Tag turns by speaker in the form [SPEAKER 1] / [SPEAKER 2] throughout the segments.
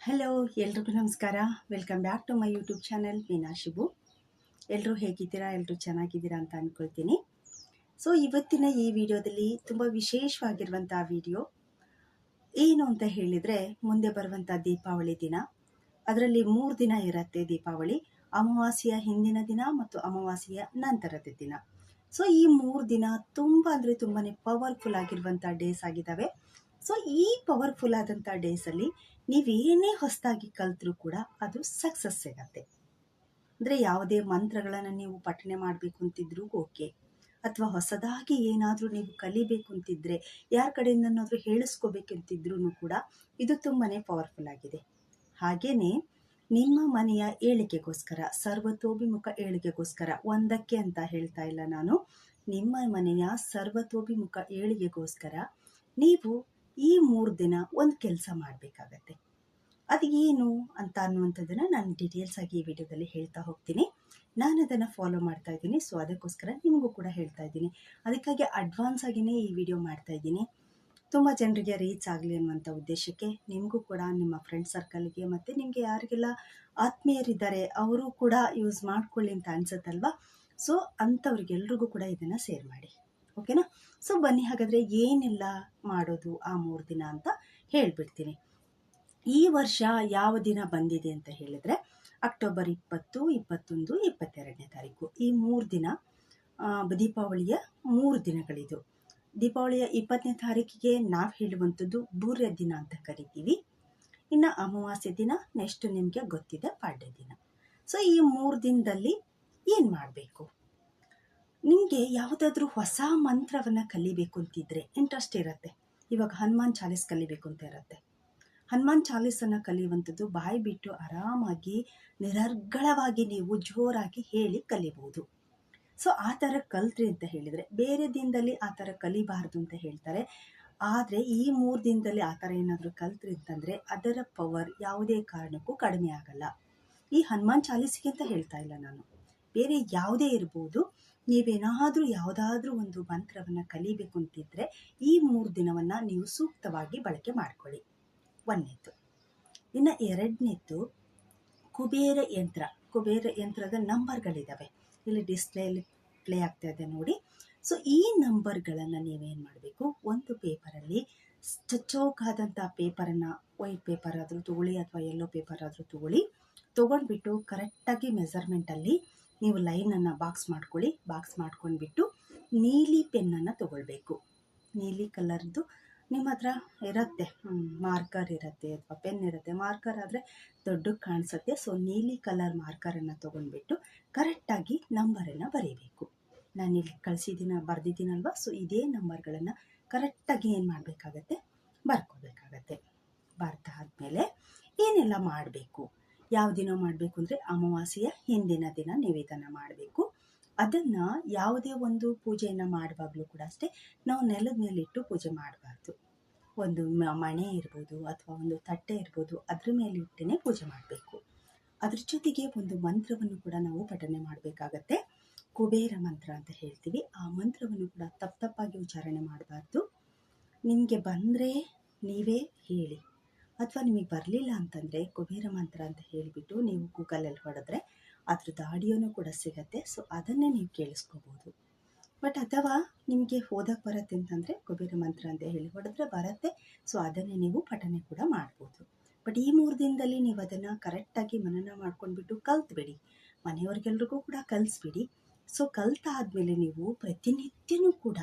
[SPEAKER 1] Hello ಎಲ್ರಿಗೂ ನಮಸ್ಕಾರ. Welcome back to my YouTube channel Meena Shibu ಎಲ್ಲರೂ ಹೇಗಿದ್ದೀರಾ? ಎಲ್ಲರೂ ಚೆನ್ನಾಗಿದ್ದೀರಾ ಅಂತ ಅಂದ್ಕೊಳ್ತೀನಿ ಸೊ ಇವತ್ತಿನ ಈ ವಿಡಿಯೋದಲ್ಲಿ ತುಂಬ ವಿಶೇಷವಾಗಿರುವಂಥ ವಿಡಿಯೋ ಏನು ಅಂತ ಹೇಳಿದರೆ, ಮುಂದೆ ಬರುವಂಥ ದೀಪಾವಳಿ ದಿನ. ಅದರಲ್ಲಿ ಮೂರು ದಿನ ಇರುತ್ತೆ ದೀಪಾವಳಿ. ಅಮಾವಾಸ್ಯೆಯ ಹಿಂದಿನ ದಿನ ಮತ್ತು ಅಮಾವಾಸ್ಯೆಯ ನಂತರದ ದಿನ. ಸೊ ಈ ಮೂರು ದಿನ ತುಂಬ ಅಂದರೆ ತುಂಬಾ ಪವರ್ಫುಲ್ ಆಗಿರುವಂಥ ಡೇಸ್ ಆಗಿದ್ದಾವೆ. ಸೊ ಈ ಪವರ್ಫುಲ್ ಆದಂಥ ಡೇಸಲ್ಲಿ ನೀವೇನೇ ಹೊಸದಾಗಿ ಕಲ್ತರೂ ಕೂಡ ಅದು ಸಕ್ಸಸ್ ಸಿಗತ್ತೆ ಅಂದರೆ ಯಾವುದೇ ಮಂತ್ರಗಳನ್ನು ನೀವು ಪಠನೆ ಮಾಡಬೇಕು ಅಂತಿದ್ರೂ ಓಕೆ ಅಥವಾ ಹೊಸದಾಗಿ ಏನಾದರೂ ನೀವು ಕಲಿಬೇಕು ಅಂತಿದ್ರೆ, ಯಾರ ಕಡೆಯಿಂದನಾದರೂ ಹೇಳಿಸ್ಕೋಬೇಕಂತಿದ್ರೂ ಕೂಡ ಇದು ತುಂಬಾ ಪವರ್ಫುಲ್ ಆಗಿದೆ. ಹಾಗೆಯೇ ನಿಮ್ಮ ಮನೆಯ ಏಳಿಗೆಗೋಸ್ಕರ, ಸರ್ವತೋಭಿಮುಖ ಏಳಿಗೆಗೋಸ್ಕರ ಒಂದಕ್ಕೆ ಅಂತ ಹೇಳ್ತಾ ಇಲ್ಲ ನಾನು. ನಿಮ್ಮ ಮನೆಯ ಸರ್ವತೋಭಿಮುಖ ಏಳಿಗೆಗೋಸ್ಕರ ನೀವು ಈ ಮೂರು ದಿನ ಒಂದು ಕೆಲಸ ಮಾಡಬೇಕಾಗತ್ತೆ. ಅದು ಏನು ಅಂತ ಅನ್ನುವಂಥದ್ದನ್ನು ನಾನು ಡೀಟೇಲ್ಸ್ ಆಗಿ ಈ ವಿಡಿಯೋದಲ್ಲಿ ಹೇಳ್ತಾ ಹೋಗ್ತೀನಿ. ನಾನು ಅದನ್ನು ಫಾಲೋ ಮಾಡ್ತಾ ಇದ್ದೀನಿ ಸೊ ಅದಕ್ಕೋಸ್ಕರ ನಿಮಗೂ ಕೂಡ ಹೇಳ್ತಾ ಇದ್ದೀನಿ. ಅದಕ್ಕಾಗಿ ಅಡ್ವಾನ್ಸ್ ಆಗಿಯೇ ಈ ವಿಡಿಯೋ ಮಾಡ್ತಾ ಇದ್ದೀನಿ. ತುಂಬ ಜನರಿಗೆ ರೀಚ್ ಆಗಲಿ ಅನ್ನುವಂಥ ಉದ್ದೇಶಕ್ಕೆ ನಿಮಗೂ ಕೂಡ, ನಿಮ್ಮ ಫ್ರೆಂಡ್ ಸರ್ಕಲ್ಗೆ ಮತ್ತು ನಿಮಗೆ ಯಾರಿಗೆಲ್ಲ ಆತ್ಮೀಯರಿದ್ದಾರೆ, ಅವರು ಕೂಡ ಯೂಸ್ ಮಾಡ್ಕೊಳ್ಳಿ ಅಂತ ಅನ್ಸುತ್ತಲ್ವಾ? ಸೊ ಅಂಥವ್ರಿಗೆಲ್ರಿಗೂ ಕೂಡ ಇದನ್ನು ಶೇರ್ ಮಾಡಿ. ಓಕೆನಾ? ಸೊ ಬನ್ನಿ, ಹಾಗಾದರೆ ಏನೆಲ್ಲ ಮಾಡೋದು ಆ ಮೂರು ದಿನ ಅಂತ ಹೇಳಿಬಿಡ್ತೀನಿ. ಈ ವರ್ಷ ಯಾವ ದಿನ ಬಂದಿದೆ ಅಂತ ಹೇಳಿದರೆ ಅಕ್ಟೋಬರ್ ಇಪ್ಪತ್ತು, ಇಪ್ಪತ್ತೊಂದು, ಇಪ್ಪತ್ತೆರಡನೇ ತಾರೀಕು. ಈ ಮೂರು ದಿನ ದೀಪಾವಳಿಯ ಮೂರು ದಿನಗಳಿದು. ದೀಪಾವಳಿಯ ಇಪ್ಪತ್ತನೇ ತಾರೀಕಿಗೆ ನಾವು ಹೇಳುವಂಥದ್ದು ಬೂರ್ಯ ದಿನ ಅಂತ ಕರಿತೀವಿ. ಇನ್ನು ಅಮಾವಾಸ್ಯೆ ದಿನ ನೆಕ್ಸ್ಟ್ ನಿಮಗೆ ಗೊತ್ತಿದೆ ಪಾಡ್ಯ ದಿನ. ಸೊ ಈ ಮೂರು ದಿನದಲ್ಲಿ ಏನು ಮಾಡಬೇಕು? ನಿಮಗೆ ಯಾವುದಾದ್ರೂ ಹೊಸ ಮಂತ್ರವನ್ನು ಕಲಿಬೇಕು ಅಂತಿದ್ರೆ ಇಂಟ್ರೆಸ್ಟ್ ಇರುತ್ತೆ. ಇವಾಗ ಹನುಮಾನ್ ಚಾಲೀಸ್ ಕಲಿಬೇಕು ಅಂತ ಇರುತ್ತೆ. ಹನುಮಾನ್ ಚಾಲೀಸನ್ನು ಕಲಿಯುವಂಥದ್ದು ಬಾಯಿ ಬಿಟ್ಟು ಆರಾಮಾಗಿ, ನಿರರ್ಗಳವಾಗಿ ನೀವು ಜೋರಾಗಿ ಹೇಳಿ ಕಲಿಬಹುದು ಸೊ ಆ ಥರ ಕಲ್ತ್ರಿ ಅಂತ ಹೇಳಿದರೆ, ಬೇರೆ ದಿನದಲ್ಲಿ ಆ ಥರ ಕಲಿಬಾರ್ದು ಅಂತ ಹೇಳ್ತಾರೆ. ಆದರೆ, ಈ ಮೂರು ದಿನದಲ್ಲಿ ಆ ಥರ ಏನಾದರೂ ಕಲ್ತ್ರಿ ಅಂತಂದರೆ, ಅದರ ಪವರ್ ಯಾವುದೇ ಕಾರಣಕ್ಕೂ ಕಡಿಮೆ ಆಗಲ್ಲ. ಈ ಹನುಮಾನ್ ಚಾಲೀಸಿಗೆ ಅಂತ ಹೇಳ್ತಾ ಇಲ್ಲ ನಾನು. ಬೇರೆ ಯಾವುದೇ ಇರ್ಬೋದು ನೀವೇನಾದರೂ ಯಾವುದಾದ್ರೂ ಒಂದು ಮಂತ್ರವನ್ನು ಕಲಿಬೇಕು ಅಂತಿದ್ದರೆ ಈ ಮೂರು ದಿನವನ್ನು ನೀವು ಸೂಕ್ತವಾಗಿ ಬಳಕೆ ಮಾಡಿಕೊಳ್ಳಿ. ಒಂದನೇದು ಇನ್ನು ಎರಡನೇದ್ದು ಕುಬೇರ ಯಂತ್ರ. ಕುಬೇರ ಯಂತ್ರದ ನಂಬರ್ಗಳಿದ್ದಾವೆ ಇಲ್ಲಿ ಡಿಸ್ಪ್ಲೇಲಿ ಪ್ಲೇ ಆಗ್ತಾ ಇದೆ ನೋಡಿ. ಸೊ ಈ ನಂಬರ್ಗಳನ್ನು ನೀವೇನು ಮಾಡಬೇಕು? ಒಂದು ಪೇಪರಲ್ಲಿ ಚಚ್ಚೋಕಾದಂಥ ಪೇಪರನ್ನು ವೈಟ್ ಪೇಪರ್ ಆದರೂ ತಗೊಳ್ಳಿ ಅಥವಾ ಯೆಲ್ಲೋ ಪೇಪರ್ ಆದರೂ ತಗೊಳ್ಳಿ. ತೊಗೊಂಡ್ಬಿಟ್ಟು ಕರೆಕ್ಟಾಗಿ ಮೆಸರ್ಮೆಂಟಲ್ಲಿ ನೀವು ಲೈನನ್ನು ಬಾಕ್ಸ್ ಮಾಡ್ಕೊಳ್ಳಿ. ಬಾಕ್ಸ್ ಮಾಡ್ಕೊಂಡ್ಬಿಟ್ಟು ನೀಲಿ ಪೆನ್ನನ್ನು ತಗೊಳ್ಬೇಕು. ನೀಲಿ ಕಲರ್ದು ನಿಮ್ಮ ಹತ್ರ ಇರುತ್ತೆ. ಮಾರ್ಕರ್ ಇರುತ್ತೆ ಅಥವಾ ಪೆನ್ ಇರುತ್ತೆ. ಮಾರ್ಕರ್ ಆದರೆ ದೊಡ್ಡಕ್ಕೆ ಕಾಣಿಸುತ್ತೆ. ಸೊ ನೀಲಿ ಕಲರ್ ಮಾರ್ಕರನ್ನು ತೊಗೊಂಡ್ಬಿಟ್ಟು ಕರೆಕ್ಟಾಗಿ ನಂಬರನ್ನು ಬರೀಬೇಕು. ನಾನು ಇಲ್ಲಿ ಕಳಿಸಿದ್ದೀನ ಬರೆದಿದ್ದೀನಲ್ವ? ಸೊ ಇದೇ ನಂಬರ್ಗಳನ್ನು ಕರೆಕ್ಟಾಗಿ ಏನು ಮಾಡಬೇಕಾಗತ್ತೆ? ಬರ್ಕೋಬೇಕಾಗತ್ತೆ. ಬರ್ತಾ ಆದಮೇಲೆ ಏನೆಲ್ಲ ಮಾಡಬೇಕು? ಯಾವ ದಿನ ಮಾಡಬೇಕು ಅಂದರೆ ಅಮಾವಾಸ್ಯೆಯ ಹಿಂದಿನ ದಿನ ನಿವೇದನ ಮಾಡಬೇಕು. ಅದನ್ನು ಯಾವುದೇ ಒಂದು ಪೂಜೆಯನ್ನು ಮಾಡುವಾಗಲೂ ಕೂಡ ಅಷ್ಟೇ ನಾವು ನೆಲದ ಮೇಲಿಟ್ಟು ಪೂಜೆ ಮಾಡಬಾರ್ದು. ಒಂದು ಮಣೆ ಇರ್ಬೋದು ಅಥವಾ ಒಂದು ತಟ್ಟೆ ಇರ್ಬೋದು ಅದ್ರ ಮೇಲೆ ಇಟ್ಟೇ ಪೂಜೆ ಮಾಡಬೇಕು. ಅದ್ರ ಜೊತೆಗೆ ಒಂದು ಮಂತ್ರವನ್ನು ಕೂಡ ನಾವು ಪಠನೆ ಮಾಡಬೇಕಾಗತ್ತೆ. ಕುಬೇರ ಮಂತ್ರ ಅಂತ ಹೇಳ್ತೀವಿ. ಆ ಮಂತ್ರವನ್ನು ಕೂಡ ತಪ್ಪು ತಪ್ಪಾಗಿ ಉಚ್ಚಾರಣೆ ಮಾಡಬಾರ್ದು. ನಿಮಗೆ ಬಂದರೆ ನೀವೇ ಹೇಳಿ. ಅಥವಾ ನಿಮಗೆ ಬರಲಿಲ್ಲ ಅಂತಂದರೆ ಕುಬೇರ ಮಂತ್ರ ಅಂತ ಹೇಳಿಬಿಟ್ಟು ನೀವು ಗೂಗಲಲ್ಲಿ ಹೊಡೆದ್ರೆ ಅದ್ರದ್ದು ಆಡಿಯೋನೂ ಕೂಡ ಸಿಗತ್ತೆ. ಸೊ ಅದನ್ನೇ ನೀವು ಕೇಳಿಸ್ಕೋಬೋದು. ಬಟ್ ಅಥವಾ ನಿಮಗೆ ಓದಕ್ಕೆ ಬರುತ್ತೆ ಅಂತಂದರೆ ಕುಬೇರ ಮಂತ್ರ ಅಂತ ಹೇಳಿ ಹೊಡೆದ್ರೆ ಬರುತ್ತೆ. ಸೊ ಅದನ್ನೇ ನೀವು ಪಠನೆ ಕೂಡ ಮಾಡ್ಬೋದು. ಬಟ್ ಈ ಮೂರು ದಿನದಲ್ಲಿ ನೀವು ಅದನ್ನು ಕರೆಕ್ಟಾಗಿ ಮನನ ಮಾಡ್ಕೊಂಡ್ಬಿಟ್ಟು ಕಲ್ತ್ಬಿಡಿ. ಮನೆಯವ್ರಿಗೆಲ್ರಿಗೂ ಕೂಡ ಕಲಿಸ್ಬಿಡಿ. ಸೊ ಕಲ್ತಾದ್ಮೇಲೆ ನೀವು ಪ್ರತಿನಿತ್ಯನೂ ಕೂಡ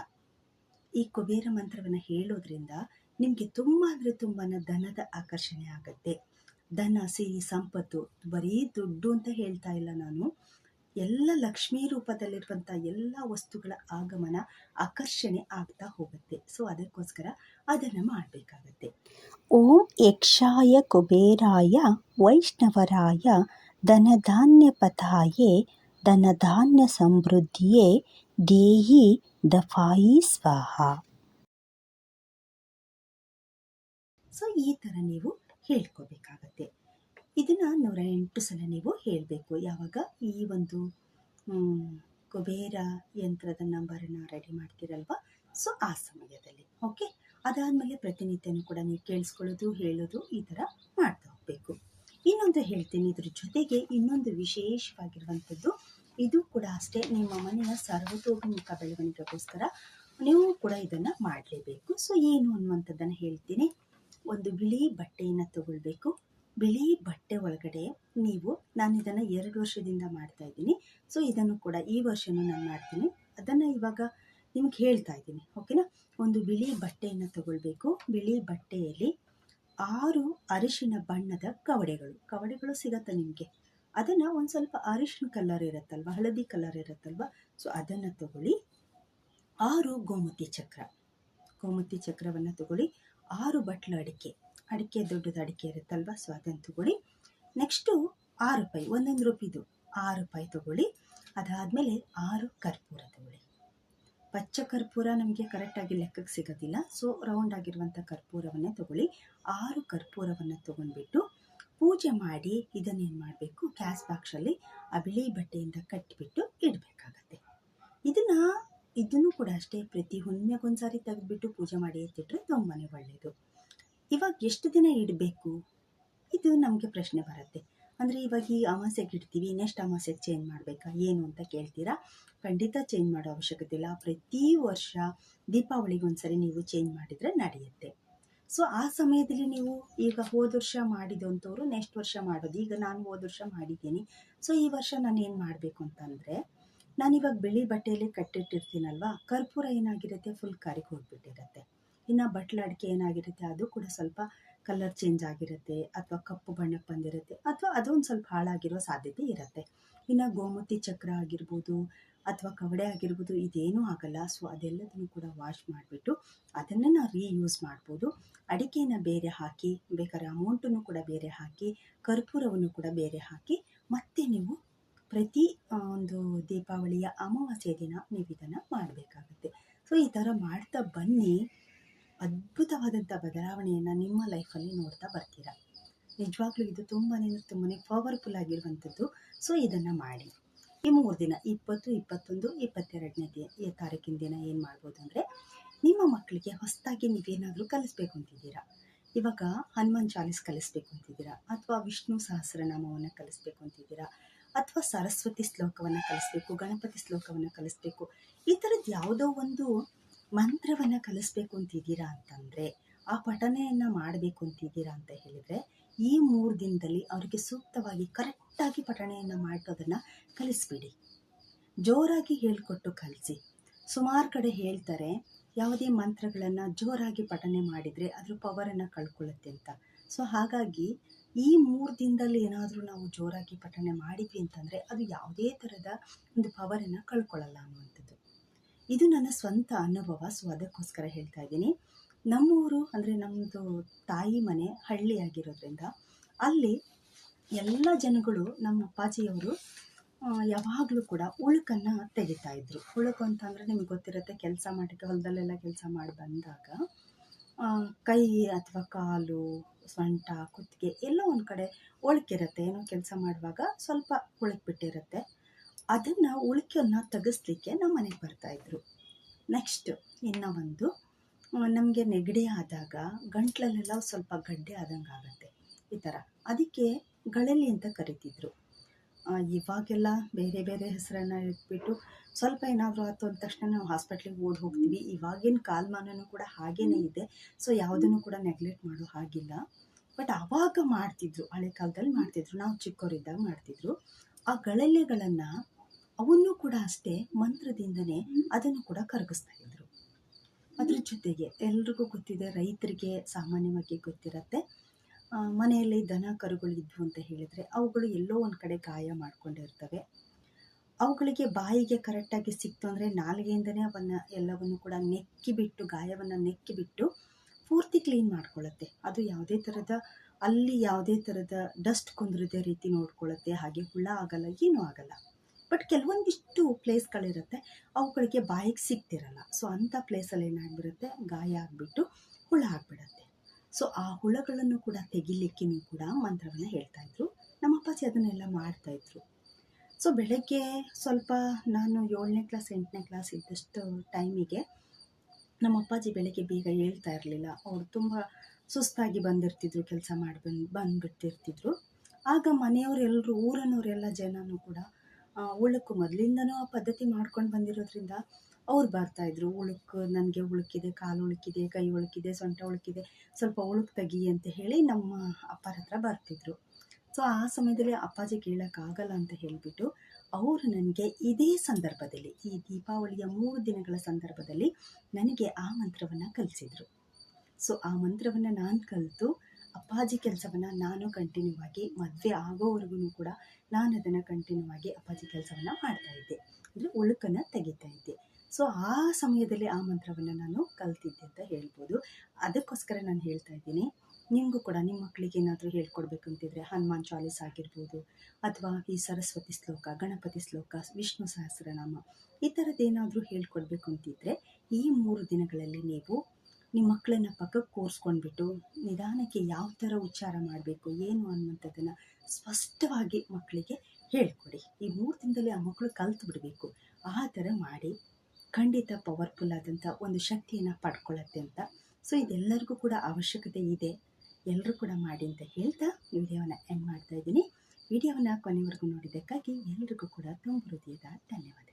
[SPEAKER 1] ಈ ಕುಬೇರ ಮಂತ್ರವನ್ನು ಹೇಳೋದ್ರಿಂದ ನಿಮಗೆ ತುಂಬ ಅಂದರೆ ತುಂಬಾ ಧನದ ಆಕರ್ಷಣೆ ಆಗುತ್ತೆ. ಧನ ಸಿರಿ ಸಂಪತ್ತು ಬರೀ ದುಡ್ಡು ಅಂತ ಹೇಳ್ತಾ ಇಲ್ಲ ನಾನು. ಎಲ್ಲ ಲಕ್ಷ್ಮೀ ರೂಪದಲ್ಲಿರುವಂಥ ಎಲ್ಲ ವಸ್ತುಗಳ ಆಗಮನ, ಆಕರ್ಷಣೆ ಆಗ್ತಾ ಹೋಗುತ್ತೆ. ಸೊ ಅದಕ್ಕೋಸ್ಕರ ಅದನ್ನು ಮಾಡಬೇಕಾಗತ್ತೆ.
[SPEAKER 2] ಓಂ ಯಕ್ಷಾಯ ಕುಬೇರಾಯ ವೈಷ್ಣವರಾಯ ಧನಧಾನ್ಯಪಥಾಯೇ ಧನಧಾನ್ಯ ಸಮೃದ್ಧಿಯೇ ದೇಹಿ ದಫಾಯಿ ಸ್ವಾಹ.
[SPEAKER 1] ಸೊ ಈ ಥರ ನೀವು ಹೇಳ್ಕೋಬೇಕಾಗತ್ತೆ. ಇದನ್ನು ನೂರ ಎಂಟು ಸಲ ನೀವು ಹೇಳಬೇಕು. ಯಾವಾಗ? ಈ ಒಂದು ಕುಬೇರ ಯಂತ್ರದ ನಂಬರನ್ನು ರೆಡಿ ಮಾಡ್ತೀರಲ್ವ? ಸೊ ಆ ಸಮಯದಲ್ಲಿ ಓಕೆ ಅದಾದಮೇಲೆ ಪ್ರತಿನಿತ್ಯನೂ ಕೂಡ ನೀವು ಕೇಳಿಸ್ಕೊಳ್ಳೋದು, ಹೇಳೋದು ಈ ಥರ ಮಾಡ್ತಾ ಹೋಗಬೇಕು. ಇನ್ನೊಂದು ಹೇಳ್ತೀನಿ, ಇದ್ರ ಜೊತೆಗೆ ಇನ್ನೊಂದು ವಿಶೇಷವಾಗಿರುವಂಥದ್ದು, ಇದು ಕೂಡ ಅಷ್ಟೇ, ನಿಮ್ಮ ಮನೆಯ ಸರ್ವತೋಭಿಮುಖ ಬೆಳವಣಿಗೆಗೋಸ್ಕರ ನೀವು ಕೂಡ ಇದನ್ನು ಮಾಡಲೇಬೇಕು. ಸೊ ಏನು ಅನ್ನುವಂಥದ್ದನ್ನು ಹೇಳ್ತೀನಿ. ಒಂದು ಬಿಳಿ ಬಟ್ಟೆಯನ್ನು ತಗೊಳ್ಬೇಕು. ಬಿಳಿ ಬಟ್ಟೆ ಒಳಗಡೆ ನೀವು, ನಾನು ಇದನ್ನು ಎರಡು ವರ್ಷದಿಂದ ಮಾಡ್ತಾ ಇದ್ದೀನಿ. ಸೊ ಇದನ್ನು ಕೂಡ ಈ ವರ್ಷನೂ ನಾನು ಮಾಡ್ತೀನಿ. ಅದನ್ನು ಇವಾಗ ನಿಮ್ಗೆ ಹೇಳ್ತಾ ಇದ್ದೀನಿ ಓಕೆನಾ ಒಂದು ಬಿಳಿ ಬಟ್ಟೆಯನ್ನು ತಗೊಳ್ಬೇಕು. ಬಿಳಿ ಬಟ್ಟೆಯಲ್ಲಿ ಆರು ಅರಿಶಿನ ಬಣ್ಣದ ಕವಡೆಗಳು. ಕವಡೆಗಳು ಸಿಗತ್ತೆ ನಿಮಗೆ? ಅದನ್ನು ಒಂದು ಸ್ವಲ್ಪ ಅರಿಶಿನ ಕಲರ್ ಇರುತ್ತಲ್ವ? ಹಳದಿ ಕಲರ್ ಇರುತ್ತಲ್ವ? ಸೊ ಅದನ್ನು ತಗೊಳ್ಳಿ. ಆರು ಗೋಮತಿ ಚಕ್ರ. ಗೋಮತಿ ಚಕ್ರವನ್ನು ತಗೊಳ್ಳಿ. ಆರು ಬಟ್ಲು ಅಡಿಕೆ. ಅಡಿಕೆ ದೊಡ್ಡದು ಅಡಿಕೆ ಇರುತ್ತಲ್ವ? ಸೊ ಅದನ್ನು ತಗೊಳ್ಳಿ. ನೆಕ್ಸ್ಟು ಆರು ರೂಪಾಯಿ ಒಂದೊಂದು ರೂಪಾಯಿದು ಆರು ರೂಪಾಯಿ ತಗೊಳ್ಳಿ. ಅದಾದಮೇಲೆ ಆರು ಕರ್ಪೂರ ತಗೊಳ್ಳಿ. ಪಚ್ಚ ಕರ್ಪೂರ ನಮಗೆ ಕರೆಕ್ಟಾಗಿ ಲೆಕ್ಕಕ್ಕೆ ಸಿಗೋದಿಲ್ಲ. ಸೊ ರೌಂಡ್ ಆಗಿರುವಂಥ ಕರ್ಪೂರವನ್ನೇ ತಗೊಳ್ಳಿ. ಆರು ಕರ್ಪೂರವನ್ನು ತೊಗೊಂಡ್ಬಿಟ್ಟು ಪೂಜೆ ಮಾಡಿ ಇದನ್ನೇನು ಮಾಡಬೇಕು? ಗ್ಯಾಸ್ ಬಾಕ್ಸಲ್ಲಿ ಆ ಬಿಳಿ ಬಟ್ಟೆಯಿಂದ ಕಟ್ಟಿಬಿಟ್ಟು ಇಡಬೇಕಾಗತ್ತೆ. ಇದನ್ನು ಇದನ್ನು ಕೂಡ ಅಷ್ಟೇ ಪ್ರತಿ ಹುಣ್ಣಿಮೆಗೊಂದ್ಸಾರಿ ತೆಗೆದುಬಿಟ್ಟು ಪೂಜೆ ಮಾಡಿ ಎತ್ತಿಟ್ರೆ ತುಂಬಾ ಒಳ್ಳೆಯದು ಇವಾಗ ಎಷ್ಟು ದಿನ ಇಡಬೇಕು? ಇದು ನಮಗೆ ಪ್ರಶ್ನೆ ಬರುತ್ತೆ. ಅಂದರೆ ಇವಾಗ ಈ ಅಮಾಸೆಗೆ ಇಡ್ತೀವಿ, ನೆಕ್ಸ್ಟ್ ಅಮಾಸೆಗೆ ಚೇಂಜ್ ಮಾಡಬೇಕಾ, ಏನು ಅಂತ ಕೇಳ್ತೀರಾ? ಖಂಡಿತ ಚೇಂಜ್ ಮಾಡೋ ಅವಶ್ಯಕತೆ ಇಲ್ಲ. ಪ್ರತಿ ವರ್ಷ ದೀಪಾವಳಿಗೆ ಒಂದ್ಸರಿ ನೀವು ಚೇಂಜ್ ಮಾಡಿದರೆ ನಡೆಯುತ್ತೆ. ಸೊ ಆ ಸಮಯದಲ್ಲಿ ನೀವು ಈಗ ಹೋದ ವರ್ಷ ಮಾಡಿದಂಥವ್ರು ನೆಕ್ಸ್ಟ್ ವರ್ಷ ಮಾಡೋದು. ಈಗ ನಾನು ಹೋದ ವರ್ಷ ಮಾಡಿದ್ದೀನಿ. ಸೊ ಈ ವರ್ಷ ನಾನು ಏನು ಮಾಡಬೇಕು ಅಂತಂದರೆ ನಾನಿವಾಗ ಬಿಳಿ ಬಟ್ಟೆಯಲ್ಲಿ ಕಟ್ಟಿಟ್ಟಿರ್ತೀನಲ್ವಾ? ಕರ್ಪೂರ ಏನಾಗಿರುತ್ತೆ? ಫುಲ್ ಕರಿಗೆ ಹೋಗ್ಬಿಟ್ಟಿರುತ್ತೆ. ಇನ್ನು ಬಟ್ಲಡಿಕೆ ಏನಾಗಿರುತ್ತೆ? ಅದು ಕೂಡ ಸ್ವಲ್ಪ ಕಲರ್ ಚೇಂಜ್ ಆಗಿರುತ್ತೆ. ಅಥವಾ ಕಪ್ಪು ಬಣ್ಣಕ್ಕೆ ಬಂದಿರುತ್ತೆ. ಅಥವಾ ಅದೊಂದು ಸ್ವಲ್ಪ ಹಾಳಾಗಿರೋ ಸಾಧ್ಯತೆ ಇರುತ್ತೆ. ಇನ್ನು ಗೋಮತಿ ಚಕ್ರ ಆಗಿರ್ಬೋದು ಅಥವಾ ಕವಡೆ ಆಗಿರ್ಬೋದು, ಇದೇನೂ ಆಗಲ್ಲ. ಸೊ ಅದೆಲ್ಲದನ್ನು ಕೂಡ ವಾಶ್ ಮಾಡಿಬಿಟ್ಟು ಅದನ್ನು ನಾವು ರೀಯೂಸ್ ಮಾಡ್ಬೋದು. ಅಡಿಕೆನ ಬೇರೆ ಹಾಕಿ, ಬೇಕಾದ್ರೆ ಅಮೌಂಟನ್ನು ಕೂಡ ಬೇರೆ ಹಾಕಿ, ಕರ್ಪೂರವನ್ನು ಕೂಡ ಬೇರೆ ಹಾಕಿ, ಮತ್ತೆ ನೀವು ಪ್ರತಿ ಒಂದು ದೀಪಾವಳಿಯ ಅಮಾವಾಸ್ಯೆ ದಿನ ನೀವು ಇದನ್ನು ಮಾಡಬೇಕಾಗುತ್ತೆ. ಸೊ ಈ ಥರ ಮಾಡ್ತಾ ಬನ್ನಿ. ಅದ್ಭುತವಾದಂಥ ಬದಲಾವಣೆಯನ್ನು ನಿಮ್ಮ ಲೈಫಲ್ಲಿ ನೋಡ್ತಾ ಬರ್ತೀರಾ. ನಿಜವಾಗ್ಲೂ ಇದು ತುಂಬಾ ತುಂಬಾ ಪವರ್ಫುಲ್ ಆಗಿರುವಂಥದ್ದು. ಸೊ ಇದನ್ನು ಮಾಡಿ. ಈ ಮೂರು ದಿನ, ಇಪ್ಪತ್ತು, ಇಪ್ಪತ್ತೊಂದು, ಇಪ್ಪತ್ತೆರಡನೇ ದಿನ ಈ ತಾರೀಕಿನ ದಿನ ಏನು ಮಾಡ್ಬೋದು ಅಂದರೆ, ನಿಮ್ಮ ಮಕ್ಕಳಿಗೆ ಹೊಸದಾಗಿ ನೀವೇನಾದರೂ ಕಲಿಸ್ಬೇಕು ಅಂತಿದ್ದೀರಾ. ಇವಾಗ ಹನುಮಾನ್ ಚಾಲಿಸ್ ಕಲಿಸ್ಬೇಕು ಅಂತಿದ್ದೀರಾ. ಅಥವಾ ವಿಷ್ಣು ಸಹಸ್ರನಾಮವನ್ನು ಕಲಿಸ್ಬೇಕು ಅಂತಿದ್ದೀರಾ. ಅಥವಾ ಸರಸ್ವತಿ ಶ್ಲೋಕವನ್ನು ಕಲಿಸ್ಬೇಕು, ಗಣಪತಿ ಶ್ಲೋಕವನ್ನು ಕಲಿಸ್ಬೇಕು, ಈ ಥರದ್ದು ಯಾವುದೋ ಒಂದು ಮಂತ್ರವನ್ನು ಕಲಿಸ್ಬೇಕು ಅಂತಿದ್ದೀರಾ ಅಂತಂದರೆ, ಆ ಪಠನೆಯನ್ನು ಮಾಡಬೇಕು ಅಂತಿದ್ದೀರಾ ಅಂತ ಹೇಳಿದರೆ, ಈ ಮೂರು ದಿನದಲ್ಲಿ ಅವರಿಗೆ ಸೂಕ್ತವಾಗಿ ಕರೆಕ್ಟಾಗಿ ಪಠಣೆಯನ್ನು ಮಾಡೋದನ್ನು ಕಲಿಸ್ಬಿಡಿ. ಜೋರಾಗಿ ಹೇಳಿಕೊಟ್ಟು ಕಲಿಸಿ. ಸುಮಾರು ಕಡೆ ಹೇಳ್ತಾರೆ, ಯಾವುದೇ ಮಂತ್ರಗಳನ್ನು ಜೋರಾಗಿ ಪಠನೆ ಮಾಡಿದರೆ ಅದ್ರ ಪವರನ್ನು ಕಳ್ಕೊಳ್ಳುತ್ತೆ ಅಂತ. ಸೊ ಹಾಗಾಗಿ ಈ ಮೂರು ದಿನದಲ್ಲಿ ಏನಾದರೂ ನಾವು ಜೋರಾಗಿ ಪಠಣೆ ಮಾಡಿದ್ವಿ ಅಂತಂದರೆ ಅದು ಯಾವುದೇ ಥರದ ಒಂದು ಪವರನ್ನು ಕಳ್ಕೊಳ್ಳಲ್ಲ ಅನ್ನುವಂಥದ್ದು. ಇದು ನನ್ನ ಸ್ವಂತ ಅನುಭವ, ಸೊ ಅದಕ್ಕೋಸ್ಕರ ಹೇಳ್ತಾ ಇದ್ದೀನಿ. ನಮ್ಮೂರು ಅಂದರೆ ನಮ್ಮದು ತಾಯಿ ಮನೆ ಹಳ್ಳಿಯಾಗಿರೋದ್ರಿಂದ ಅಲ್ಲಿ ಎಲ್ಲ ಜನಗಳು ನಮ್ಮ ಅಪ್ಪಾಜಿಯವರು ಯಾವಾಗಲೂ ಕೂಡ ಉಳುಕನ್ನು ತೆಗಿತಾ ಇದ್ರು. ಉಳುಕು ಅಂತಂದರೆ ನಿಮಗೆ ಗೊತ್ತಿರುತ್ತೆ ಕೆಲಸ ಮಾಡಿ ಹೊಲದಲ್ಲೆಲ್ಲ ಕೆಲಸ ಮಾಡಿ ಬಂದಾಗ ಕೈ ಅಥವಾ ಕಾಲು ಸೊಂಟ, ಕುತ್ತಿಗೆ ಎಲ್ಲೋ ಒಂದು ಕಡೆ ಒಳಕಿರುತ್ತೆ ಏನೋ ಕೆಲಸ ಮಾಡುವಾಗ ಸ್ವಲ್ಪ ಉಳುಕ್ಬಿಟ್ಟಿರುತ್ತೆ. ಅದನ್ನು ಉಳುಕನ್ನು ತೆಗೆಸ್ಲಿಕ್ಕೆ ನಮ್ಮ ಮನೆಗೆ ಬರ್ತಾಯಿದ್ರು ನೆಕ್ಸ್ಟ್ ಇನ್ನು ಒಂದು ನಮಗೆ ನೆಗಡಿ ಆದಾಗ ಗಂಟ್ಲಲ್ಲೆಲ್ಲ ಸ್ವಲ್ಪ ಗಡ್ಡೆ ಆದಂಗೆ ಆಗುತ್ತೆ. ಈ ಥರ ಅದಕ್ಕೆ ಗಳಲ್ಲಿ ಅಂತ ಕರಿತಿದ್ರು. ಇವಾಗೆಲ್ಲ ಬೇರೆ ಬೇರೆ ಹೆಸರನ್ನು ಇಟ್ಬಿಟ್ಟು ಸ್ವಲ್ಪ ಏನಾದರೂ ಆಯಿತು ಅಂದ ತಕ್ಷಣ ನಾವು ಹಾಸ್ಪಿಟ್ಲಿಗೆ ಓಡಿ ಹೋಗ್ತೀವಿ. ಇವಾಗಿನ ಕಾಲಮಾನನೂ ಕೂಡ ಹಾಗೇನೇ ಇದೆ. ಸೊ ಯಾವುದನ್ನು ಕೂಡ ನೆಗ್ಲೆಕ್ಟ್ ಮಾಡೋ ಹಾಗಿಲ್ಲ. ಬಟ್ ಆವಾಗ ಮಾಡ್ತಿದ್ರು, ಹಳೆ ಕಾಲದಲ್ಲಿ ಮಾಡ್ತಿದ್ರು. ನಾವು ಚಿಕ್ಕವರಿದ್ದಾಗ ಮಾಡ್ತಿದ್ರು. ಆ ಗಳಲೆಗಳನ್ನು ಅವನ್ನು ಕೂಡ ಅಷ್ಟೇ ಮಂತ್ರದಿಂದನೇ ಅದನ್ನು ಕೂಡ ಕರಗಿಸ್ತಾ ಇದ್ರು. ಅದ್ರ ಜೊತೆಗೆ ಎಲ್ರಿಗೂ ಗೊತ್ತಿದೆ, ರೈತರಿಗೆ ಸಾಮಾನ್ಯವಾಗಿ ಗೊತ್ತಿರತ್ತೆ. ಮನೆಯಲ್ಲಿ ದನ ಕರುಗಳು ಇದ್ವು ಅಂತ ಹೇಳಿದರೆ, ಅವುಗಳು ಎಲ್ಲೋ ಒಂದು ಕಡೆ ಗಾಯ ಮಾಡ್ಕೊಂಡಿರ್ತವೆ. ಅವುಗಳಿಗೆ ಬಾಯಿಗೆ ಕರೆಕ್ಟಾಗಿ ಸಿಕ್ತು ಅಂದರೆ ನಾಲಿಗೆಯಿಂದನೇ ಅವನ್ನು ಎಲ್ಲವನ್ನು ಕೂಡ ನೆಕ್ಕಿಬಿಟ್ಟು, ಗಾಯವನ್ನು ನೆಕ್ಕಿಬಿಟ್ಟು ಪೂರ್ತಿ ಕ್ಲೀನ್ ಮಾಡ್ಕೊಳ್ಳುತ್ತೆ ಅದು ಯಾವುದೇ ಥರದ ಅಲ್ಲಿ ಯಾವುದೇ ಥರದ ಡಸ್ಟ್ ಕುಂದ್ರದೇ ರೀತಿ ನೋಡ್ಕೊಳ್ಳುತ್ತೆ ಹಾಗೆ ಹುಳ ಆಗಲ್ಲ, ಏನೂ ಆಗಲ್ಲ. ಬಟ್ ಕೆಲವೊಂದಿಷ್ಟು ಪ್ಲೇಸ್ಗಳಿರುತ್ತೆ ಅವುಗಳಿಗೆ ಬಾಯಿಗೆ ಸಿಗ್ತಿರಲ್ಲ. ಸೊ ಅಂಥ ಪ್ಲೇಸಲ್ಲಿ ಏನಾಗ್ಬಿಡುತ್ತೆ? ಗಾಯ ಆಗಿಬಿಟ್ಟು ಹುಳ ಆಗಿಬಿಡುತ್ತೆ. ಸೊ ಆ ಹುಳಗಳನ್ನು ಕೂಡ ತೆಗಿಲಿಕ್ಕೆನೂ ಕೂಡ ಮಂತ್ರವನ್ನು ಹೇಳ್ತಾಯಿದ್ರು ನಮ್ಮ ಅಪ್ಪಾಜಿ ಅದನ್ನೆಲ್ಲ ಮಾಡ್ತಾಯಿದ್ರು ಸೊ ಬೆಳಗ್ಗೆ ಸ್ವಲ್ಪ ನಾನು ಏಳನೇ ಕ್ಲಾಸ್, ಎಂಟನೇ ಕ್ಲಾಸ್ ಇದ್ದಷ್ಟು ಟೈಮಿಗೆ ನಮ್ಮ ಅಪ್ಪಾಜಿ ಬೆಳಗ್ಗೆ ಬೇಗ ಹೇಳ್ತಾ ಇರಲಿಲ್ಲ. ಅವರು ತುಂಬ ಸುಸ್ತಾಗಿ ಬಂದಿರ್ತಿದ್ರು, ಕೆಲಸ ಮಾಡಿ ಬಂದು ಬಂದುಬಿಡ್ತಿರ್ತಿದ್ರು ಆಗ ಮನೆಯವರೆಲ್ಲರೂ ಊರನ್ನವರೆಲ್ಲ ಜನನೂ ಕೂಡ ಉಳುಕು ಮೊದಲಿಂದನೂ ಆ ಪದ್ಧತಿ ಮಾಡ್ಕೊಂಡು ಬಂದಿರೋದ್ರಿಂದ ಅವ್ರು ಬರ್ತಾಯಿದ್ರು ಉಳುಕು, ನನಗೆ ಉಳುಕಿದೆ, ಕಾಲು ಉಳುಕಿದೆ, ಕೈ ಉಳುಕಿದೆ, ಸೊಂಟ ಉಳುಕಿದೆ, ಸ್ವಲ್ಪ ಉಳುಕು ತೆಗಿ ಅಂತ ಹೇಳಿ ನಮ್ಮ ಅಪ್ಪರ ಹತ್ರ ಬರ್ತಿದ್ರು. ಸೊ ಆ ಸಮಯದಲ್ಲಿ ಅಪ್ಪಾಜಿ ಕೇಳೋಕ್ಕಾಗಲ್ಲ ಅಂತ ಹೇಳಿಬಿಟ್ಟು ಅವರು ನನಗೆ ಇದೇ ಸಂದರ್ಭದಲ್ಲಿ, ಈ ದೀಪಾವಳಿಯ ಮೂರು ದಿನಗಳ ಸಂದರ್ಭದಲ್ಲಿ ನನಗೆ ಆ ಮಂತ್ರವನ್ನು ಕಲಿಸಿದರು. ಸೊ ಆ ಮಂತ್ರವನ್ನು ನಾನು ಕಲಿತು ಅಪ್ಪಾಜಿ ಕೆಲಸವನ್ನು ನಾನು ಕಂಟಿನ್ಯೂ ಆಗಿ ಮದುವೆ ಆಗೋವರೆಗೂ ಕೂಡ ನಾನು ಅದನ್ನು ಕಂಟಿನ್ಯೂ ಆಗಿ ಅಪ್ಪಾಜಿ ಕೆಲಸವನ್ನು ಮಾಡ್ತಾಯಿದ್ದೆ ಅಂದರೆ ಉಳುಕನ್ನು ತೆಗಿತಾ ಇದ್ದೆ. ಸೊ ಆ ಸಮಯದಲ್ಲಿ ಆ ಮಂತ್ರವನ್ನು ನಾನು ಕಲ್ತಿದ್ದೆ ಅಂತ ಹೇಳ್ಬೋದು. ಅದಕ್ಕೋಸ್ಕರ ನಾನು ಹೇಳ್ತಾ ಇದ್ದೀನಿ ನಿಮಗೂ ಕೂಡ ನಿಮ್ಮ ಮಕ್ಕಳಿಗೆ ಏನಾದರೂ ಹೇಳ್ಕೊಡ್ಬೇಕು ಅಂತಿದ್ರೆ ಹನುಮಾನ್ ಚಾಲೀಸ್ ಆಗಿರ್ಬೋದು ಅಥವಾ ಈ ಸರಸ್ವತಿ ಶ್ಲೋಕ, ಗಣಪತಿ ಶ್ಲೋಕ, ವಿಷ್ಣು ಸಹಸ್ರನಾಮ ಈ ಥರದ್ದೇನಾದರೂ ಹೇಳ್ಕೊಡ್ಬೇಕು ಅಂತಿದ್ರೆ ಈ ಮೂರು ದಿನಗಳಲ್ಲಿ ನೀವು ನಿಮ್ಮ ಮಕ್ಕಳನ್ನ ಪಕ್ಕಕ್ಕೆ ಕೂರಿಸ್ಕೊಂಡ್ಬಿಟ್ಟು ನಿಧಾನಕ್ಕೆ ಯಾವ ಥರ ಉಚ್ಚಾರ ಮಾಡಬೇಕು, ಏನು ಅನ್ನುವಂಥದ್ದನ್ನು ಸ್ಪಷ್ಟವಾಗಿ ಮಕ್ಕಳಿಗೆ ಹೇಳ್ಕೊಡಿ. ಈ ಮೂರು ದಿನದಲ್ಲಿ ಆ ಮಕ್ಕಳು ಕಲ್ತು ಬಿಡಬೇಕು ಆ ಥರ ಮಾಡಿ ಖಂಡಿತ ಪವರ್ಫುಲ್ ಆದಂಥ ಒಂದು ಶಕ್ತಿಯನ್ನು ಪಡ್ಕೊಳ್ಳುತ್ತೆ ಅಂತ. ಸೊ ಇದೆಲ್ಲರಿಗೂ ಕೂಡ ಅವಶ್ಯಕತೆ ಇದೆ. ಎಲ್ಲರೂ ಕೂಡ ಮಾಡಿ ಅಂತ ಹೇಳ್ತಾ ವಿಡಿಯೋವನ್ನು ಎಂಡ್ ಮಾಡ್ತಾ ಇದ್ದೀನಿ. ವಿಡಿಯೋವನ್ನು ಕೊನೆವರೆಗೂ ನೋಡಿದ್ದಕ್ಕಾಗಿ ಎಲ್ರಿಗೂ ಕೂಡ ತುಂಬ ಹೃದಯದ ಧನ್ಯವಾದ